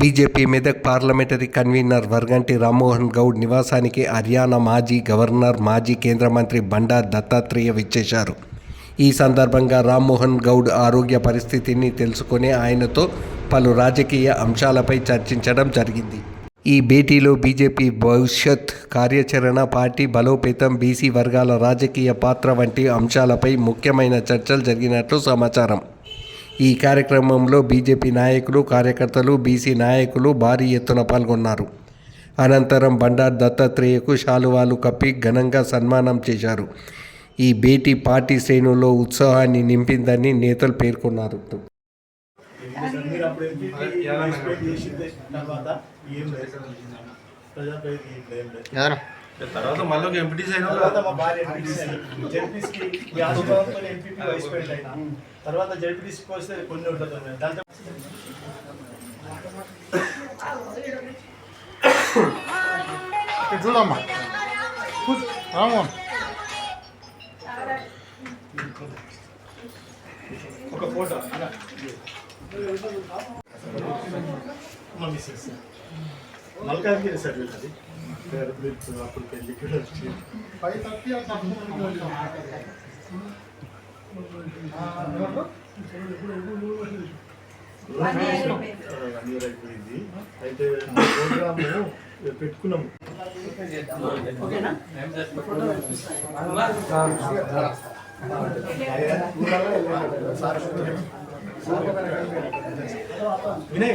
BJP Medak parliamentary convenor Varganti Rammohan Goud నివాసానికి హర్యానా మాజీ governor మాజీ కేంద్ర మంత్రి బండా దత్తాత్రేయ విచ్చేశారు. ఈ సందర్భంగా రామ్మోహన్ గౌడ్ ఆరోగ్య పరిస్థితిని తెలుసుకుని ఆయనతో పలు రాజకీయ అంశాలపై చర్చించడం జరిగింది. ఈ భేటీలో బీజేపీ భవిష్యత్ కార్యాచరణ పార్టీ బలోపేతం బీసీ వర్గాల రాజకీయ పాత్ర వంటి అంశాలపై ముఖ్యమైన చర్చలు జరిగినట్లు సమాచారం. ఈ కార్యక్రమంలో బీజేపీ నాయకులు కార్యకర్తలు బీసీ నాయకులు భారీ ఎత్తున పాల్గొన్నారు. అనంతరం బండారు దత్తాత్రేయకు శాలువాలు కప్పి ఘనంగా సన్మానం చేశారు. ఈ భేటీ పార్టీ శ్రేణుల్లో ఉత్సాహాన్ని నింపిందని నేతలు పేర్కొన్నారు. తర్వాత ఏం లేదు ప్రజాప్రతినిధి ఇప్పుడు ఏం లేదు తర్వాత మళ్ళీ ఒక ఎంపీటీస్ అయినా తర్వాత మా భార్య ఎంపీటీసీ జడ్పీసీకి ఈ ఆశీర్వాదంతో ఎంపీపీ వైస్ ప్రెసిడెంట్ అయినా తర్వాత జడ్పీటీసీకి వస్తే కొన్ని ఉంటుంది దాంతో ఇటు చూడమ్మా కూర్చో. రామ్మోహన్ ఒక ఫోటో మా మిస్సెస్ మల్కాజ్గిరి సార్ వీళ్ళది అప్పుడు పెళ్ళి కూడా వచ్చి ఫైవ్ థర్టీ అయిపోయింది. అయితే ప్రోగ్రామ్ పెట్టుకున్నాము వినయ్.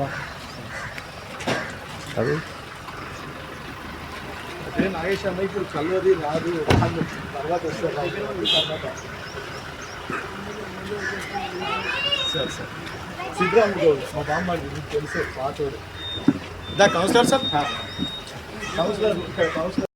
నిమిషం అదే? నాగేష్ అన్న ఇప్పుడు కల్వది రాదు. తర్వాత వస్తారు సార్ సార్. సిద్ధరామ్ గౌడ్ మా బామ్మ మీకు తెలిసే పాతోడు. దా కౌన్సిలర్ సార్. కౌన్సిలర్ ఇక్కడ కౌన్సిలర్